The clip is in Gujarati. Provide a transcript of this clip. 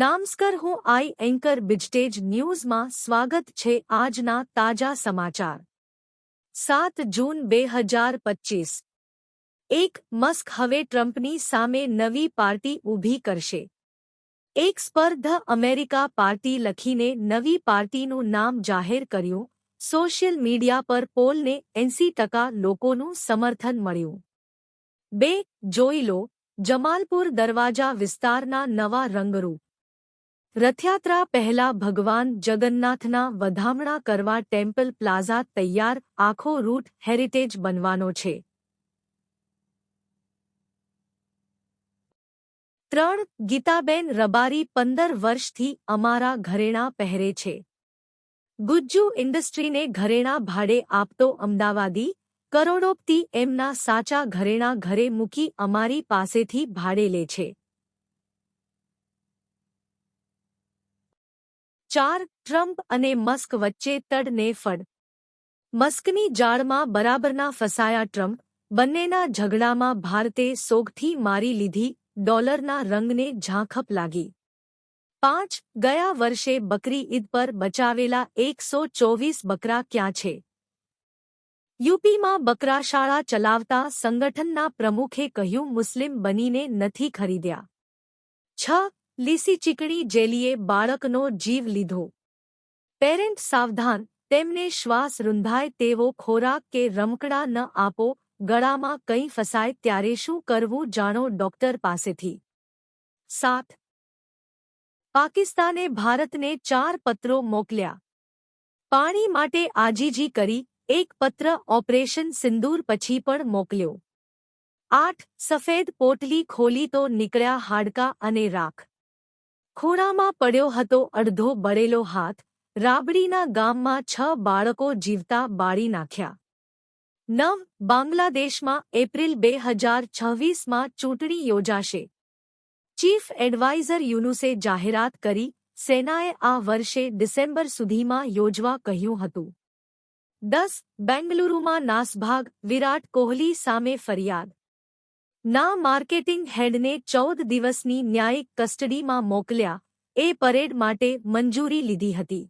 नमस्कार हूं आई एंकर बिजिटेज न्यूज़ मां स्वागत छे आज ना ताजा समाचार 7 जून 2025 एक मस्क हवे ट्रम्प नी સામે નવી પાર્ટી ઉભી કરશે એક સ્પર્ધા અમેરિકા પાર્ટી લખીને નવી પાર્ટી નું નામ જાહેર કર્યો સોશિયલ મીડિયા પર પોલ ને 80% લોકો નું સમર્થન મળ્યું બે જોઈ લો જમાલપુર દરવાજા વિસ્તાર ના નવા રંગરો રથયાત્રા પહેલા ભગવાન જગન્નાથના વધામણા કરવા ટેમ્પલ પ્લાઝા તૈયાર આખો રૂટ હેરિટેજ બનવાનો છે ત્રણ ગીતાબેન રબારી પંદર વર્ષથી અમારા ઘરેણા પહેરે છે ગુજ્જુ ઇન્ડસ્ટ્રીને ઘરેણા ભાડે આપતો અમદાવાદી કરોડોપતિ એમના સાચા ઘરેણા ઘરે મૂકી અમારી પાસેથી ભાડે લે છે 4 ट्रम्प आणि मस्क વચ્ચે તડ ને ફડ મસ્ક ની જાડ માં બરાબર ના ફસાયા ટ્રમ્પ બन्ने ના ઝઘડા માં ભારતે સોગ થી મારી લીધી ડોલર ના રંગ ને ઝાખપ લાગી 5 ગયા વર્ષે બકરી ઈદ પર બચાવેલા 124 બકરા ક્યાં છે યુપી માં બકરા શાળા ચલાવતા સંગઠન ના પ્રમુખે કહ્યું મુસ્લિમ બનીને નથી ખરીદ્યા 6 लीसी चीकणी जेलीए बाड़को जीव लीधो पेरेंट सावधान तेमने श्वास रूंधाय तेवो खोराक के रमकड़ा न आपो गड़ा में कई फसाय तेरे शू करव जाणो डॉक्टर पास थी सात पाकिस्ताने भारत ने चार पत्रों मोकलिया पानी माटे आजीजी करी एक पत्र ऑपरेशन सिंदूर पछी पर मोकलो आठ सफेद पोटली खोली तो निकल हाड़का राख ખોળામાં પડ્યો હતો અડધો બળેલો હાથ રાબડીના ગામમાં છ બાળકો જીવતા બાળી નાખ્યા નવ બાંગ્લાદેશમાં એપ્રિલ બે હજાર છવ્વીસમાં ચૂંટણી યોજાશે ચીફ એડવાઇઝર યુનુસે જાહેરાત કરી સેનાએ આ વર્ષે ડિસેમ્બર સુધીમાં યોજવા કહ્યું હતું દસ બેંગલુરુમાં નાસભાગ વિરાટ કોહલી સામે ફરિયાદ ના માર્કેટિંગ હેડને ચૌદ દિવસની ન્યાયિક કસ્ટડીમાં મોકલ્યા એ પરેડ માટે મંજૂરી લીધી હતી